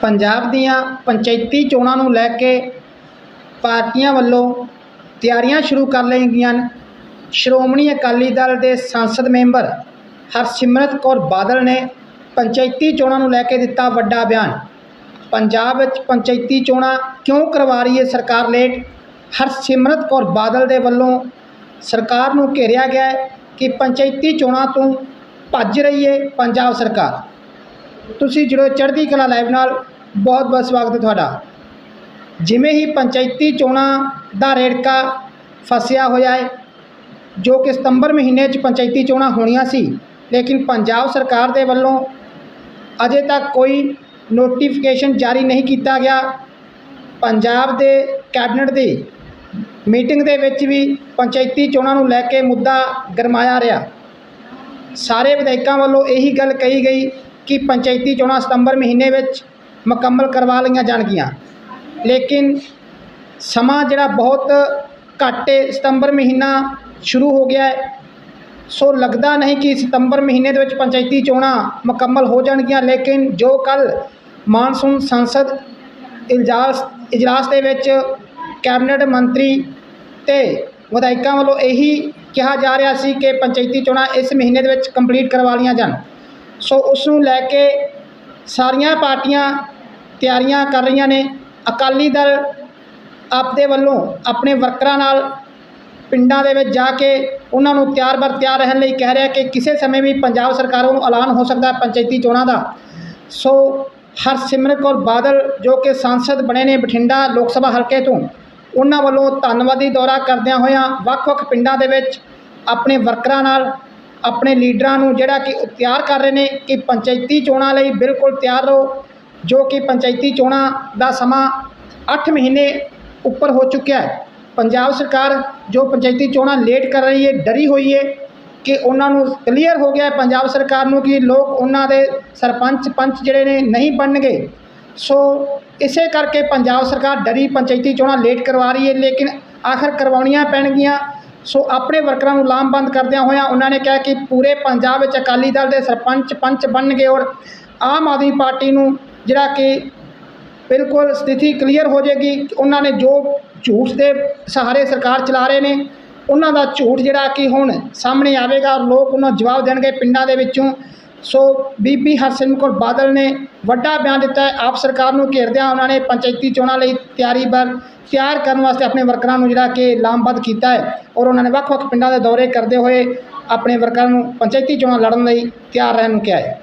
ਪੰਜਾਬ ਦੀਆਂ ਪੰਚਾਇਤੀ ਚੋਣਾਂ ਨੂੰ ਲੈ ਕੇ ਪਾਰਟੀਆਂ ਵੱਲੋਂ ਤਿਆਰੀਆਂ ਸ਼ੁਰੂ ਕਰ ਲਈਆਂ ਗਈਆਂ ਹਨ। ਸ਼੍ਰੋਮਣੀ ਅਕਾਲੀ ਦਲ ਦੇ ਸੰਸਦ ਮੈਂਬਰ ਹਰਸਿਮਰਤ ਕੌਰ ਬਾਦਲ ਨੇ ਪੰਚਾਇਤੀ ਚੋਣਾਂ ਨੂੰ ਲੈ ਕੇ ਦਿੱਤਾ ਵੱਡਾ ਬਿਆਨ। ਪੰਜਾਬ ਵਿੱਚ ਪੰਚਾਇਤੀ ਚੋਣਾਂ ਕਿਉਂ ਕਰਵਾ ਰਹੀ ਹੈ ਸਰਕਾਰ ਲੇਟ? ਹਰਸਿਮਰਤ ਕੌਰ ਬਾਦਲ ਦੇ ਵੱਲੋਂ ਸਰਕਾਰ ਨੂੰ ਘੇਰਿਆ ਗਿਆ ਕਿ ਪੰਚਾਇਤੀ ਚੋਣਾਂ ਤੋਂ ਭੱਜ ਰਹੀ ਹੈ ਪੰਜਾਬ ਸਰਕਾਰ। ਤੁਸੀਂ ਜੁੜੋ ਚੜ੍ਹਦੀ ਕਲਾ ਲਾਈਵ ਨਾਲ। ਬਹੁਤ ਬਹੁਤ ਸਵਾਗਤ ਹੈ ਤੁਹਾਡਾ। ਜਿਵੇਂ ਹੀ ਪੰਚਾਇਤੀ ਚੋਣਾਂ ਦਾ ਰੇੜਕਾ ਫਸਿਆ ਹੋਇਆ ਹੈ, ਜੋ ਕਿ ਸਤੰਬਰ ਮਹੀਨੇ 'ਚ ਪੰਚਾਇਤੀ ਚੋਣਾਂ ਹੋਣੀਆਂ ਸੀ, ਲੇਕਿਨ ਪੰਜਾਬ ਸਰਕਾਰ ਦੇ ਵੱਲੋਂ ਅਜੇ ਤੱਕ ਕੋਈ ਨੋਟੀਫਿਕੇਸ਼ਨ ਜਾਰੀ ਨਹੀਂ ਕੀਤਾ ਗਿਆ। ਪੰਜਾਬ ਦੇ ਕੈਬਨਿਟ ਦੀ ਮੀਟਿੰਗ ਦੇ ਵਿੱਚ ਵੀ ਪੰਚਾਇਤੀ ਚੋਣਾਂ ਨੂੰ ਲੈ ਕੇ ਮੁੱਦਾ ਗਰਮਾਇਆ ਰਿਹਾ। ਸਾਰੇ ਵਿਧਾਇਕਾਂ ਵੱਲੋਂ ਇਹੀ ਗੱਲ ਕਹੀ ਗਈ ਕਿ ਪੰਚਾਇਤੀ ਚੋਣਾਂ ਸਤੰਬਰ ਮਹੀਨੇ ਵਿੱਚ ਮੁਕੰਮਲ ਕਰਵਾ ਲਈਆਂ ਜਾਣਗੀਆਂ। ਲੇਕਿਨ ਸਮਾਂ ਜਿਹੜਾ ਬਹੁਤ ਘੱਟ ਹੈ ਸਤੰਬਰ ਮਹੀਨਾ ਸ਼ੁਰੂ ਹੋ ਗਿਆ ਹੈ ਸੋ ਲੱਗਦਾ ਨਹੀਂ ਕਿ ਸਤੰਬਰ ਮਹੀਨੇ ਦੇ ਵਿੱਚ ਪੰਚਾਇਤੀ ਚੋਣਾਂ ਮੁਕੰਮਲ ਹੋ ਜਾਣਗੀਆਂ, ਲੇਕਿਨ ਜੋ ਕੱਲ ਮਾਨਸੂਨ ਸੰਸਦ ਇਜਲਾਸ ਇਜਲਾਸ ਦੇ ਵਿੱਚ ਕੈਬਨਿਟ ਮੰਤਰੀ ਤੇ ਵਿਧਾਇਕਾਂ ਵੱਲੋਂ ਇਹੀ ਕਿਹਾ ਜਾ ਰਿਹਾ ਸੀ ਕਿ ਪੰਚਾਇਤੀ ਚੋਣਾਂ ਇਸ ਮਹੀਨੇ ਦੇ ਵਿੱਚ ਕੰਪਲੀਟ ਕਰਵਾ ਲਈਆਂ ਜਾਣ। ਸੋ ਉਸ ਨੂੰ ਲੈ ਕੇ ਸਾਰੀਆਂ ਪਾਰਟੀਆਂ ਤਿਆਰੀਆਂ ਕਰ ਰਹੀਆਂ ਨੇ। ਅਕਾਲੀ ਦਲ ਆਪਦੇ ਵੱਲੋਂ ਆਪਣੇ ਵਰਕਰਾਂ ਨਾਲ ਪਿੰਡਾਂ ਦੇ ਵਿੱਚ ਜਾ ਕੇ ਉਹਨਾਂ ਨੂੰ ਤਿਆਰ ਬਰ ਤਿਆਰ ਰਹਿਣ ਲਈ ਕਹਿ ਰਿਹਾ ਕਿ ਕਿਸੇ ਸਮੇਂ ਵੀ ਪੰਜਾਬ ਸਰਕਾਰ ਵੱਲੋਂ ਐਲਾਨ ਹੋ ਸਕਦਾ ਪੰਚਾਇਤੀ ਚੋਣਾਂ ਦਾ। ਸੋ ਹਰਸਿਮਰਤ ਕੌਰ ਬਾਦਲ ਜੋ ਕਿ ਸੰਸਦ ਬਣੇ ਨੇ ਬਠਿੰਡਾ ਲੋਕ ਸਭਾ ਹਲਕੇ ਤੋਂ, ਉਹਨਾਂ ਵੱਲੋਂ ਧੰਨਵਾਦੀ ਦੌਰਾ ਕਰਦਿਆਂ ਹੋਇਆਂ ਵੱਖ-ਵੱਖ ਪਿੰਡਾਂ ਦੇ ਵਿੱਚ ਆਪਣੇ ਵਰਕਰਾਂ ਨਾਲ ਆਪਣੇ ਲੀਡਰਾਂ ਨੂੰ ਜਿਹੜਾ ਕਿ ਤਿਆਰ ਕਰ ਰਹੇ ਨੇ ਕਿ ਪੰਚਾਇਤੀ ਚੋਣਾਂ ਲਈ ਬਿਲਕੁਲ ਤਿਆਰ ਰਹੋ, ਜੋ ਕਿ ਪੰਚਾਇਤੀ ਚੋਣਾਂ ਦਾ ਸਮਾਂ 8 ਮਹੀਨੇ ਉੱਪਰ ਹੋ ਚੁੱਕਿਆ ਹੈ। ਪੰਜਾਬ ਸਰਕਾਰ ਜੋ ਪੰਚਾਇਤੀ ਚੋਣਾਂ ਲੇਟ ਕਰ ਰਹੀ ਹੈ, ਡਰੀ ਹੋਈ ਹੈ ਕਿ ਉਹਨਾਂ ਨੂੰ ਕਲੀਅਰ ਹੋ ਗਿਆ ਪੰਜਾਬ ਸਰਕਾਰ ਨੂੰ ਕਿ ਲੋਕ ਉਹਨਾਂ ਦੇ ਸਰਪੰਚ ਪੰਚ ਜਿਹੜੇ ਨੇ ਨਹੀਂ ਬਣਨਗੇ। ਸੋ ਇਸੇ ਕਰਕੇ ਪੰਜਾਬ ਸਰਕਾਰ ਡਰੀ, ਪੰਚਾਇਤੀ ਚੋਣਾਂ ਲੇਟ ਕਰਵਾ ਰਹੀ ਹੈ, ਲੇਕਿਨ ਆਖਰ ਕਰਵਾਉਣੀਆਂ ਪੈਣਗੀਆਂ। ਸੋ ਆਪਣੇ ਵਰਕਰਾਂ ਨੂੰ ਲਾਮਬੰਦ ਕਰਦਿਆਂ ਹੋਇਆਂ ਉਹਨਾਂ ਨੇ ਕਿਹਾ ਕਿ ਪੂਰੇ ਪੰਜਾਬ ਵਿੱਚ ਅਕਾਲੀ ਦਲ ਦੇ ਸਰਪੰਚ ਪੰਚ ਬਣਨਗੇ ਔਰ ਆਮ ਆਦਮੀ ਪਾਰਟੀ ਨੂੰ ਜਿਹੜਾ ਕਿ ਬਿਲਕੁਲ ਸਥਿਤੀ ਕਲੀਅਰ ਹੋ ਜਾਏਗੀ। ਕਿ ਉਹਨਾਂ ਨੇ ਜੋ ਝੂਠ ਦੇ ਸਹਾਰੇ ਸਰਕਾਰ ਚਲਾ ਰਹੇ ਨੇ, ਉਹਨਾਂ ਦਾ ਝੂਠ ਜਿਹੜਾ ਕਿ ਹੁਣ ਸਾਹਮਣੇ ਆਵੇਗਾ ਔਰ ਲੋਕ ਉਹਨਾਂ ਨੂੰ ਜਵਾਬ ਦੇਣਗੇ ਪਿੰਡਾਂ ਦੇ ਵਿੱਚੋਂ। ਸੋ ਬੀਬੀ ਹਰਸਿਮਰਤ ਕੌਰ ਬਾਦਲ ਨੇ ਵੱਡਾ ਬਿਆਨ ਦਿੱਤਾ ਹੈ। ਆਪ ਸਰਕਾਰ ਨੂੰ ਘੇਰਦਿਆਂ ਉਹਨਾਂ ਨੇ ਪੰਚਾਇਤੀ ਚੋਣਾਂ ਲਈ ਤਿਆਰੀ ਬਰ ਤਿਆਰ ਕਰਨ ਵਾਸਤੇ ਆਪਣੇ ਵਰਕਰਾਂ ਨੂੰ ਜਿਹੜਾ ਕਿ ਲਾਮਬੱਧ ਕੀਤਾ ਹੈ ਔਰ ਉਹਨਾਂ ਨੇ ਵੱਖ-ਵੱਖ ਪਿੰਡਾਂ ਦੇ ਦੌਰੇ ਕਰਦੇ ਹੋਏ ਆਪਣੇ ਵਰਕਰਾਂ ਨੂੰ ਪੰਚਾਇਤੀ ਚੋਣਾਂ ਲੜਨ ਲਈ ਤਿਆਰ ਰਹਿਣ ਨੂੰ ਕਿਹਾ ਹੈ।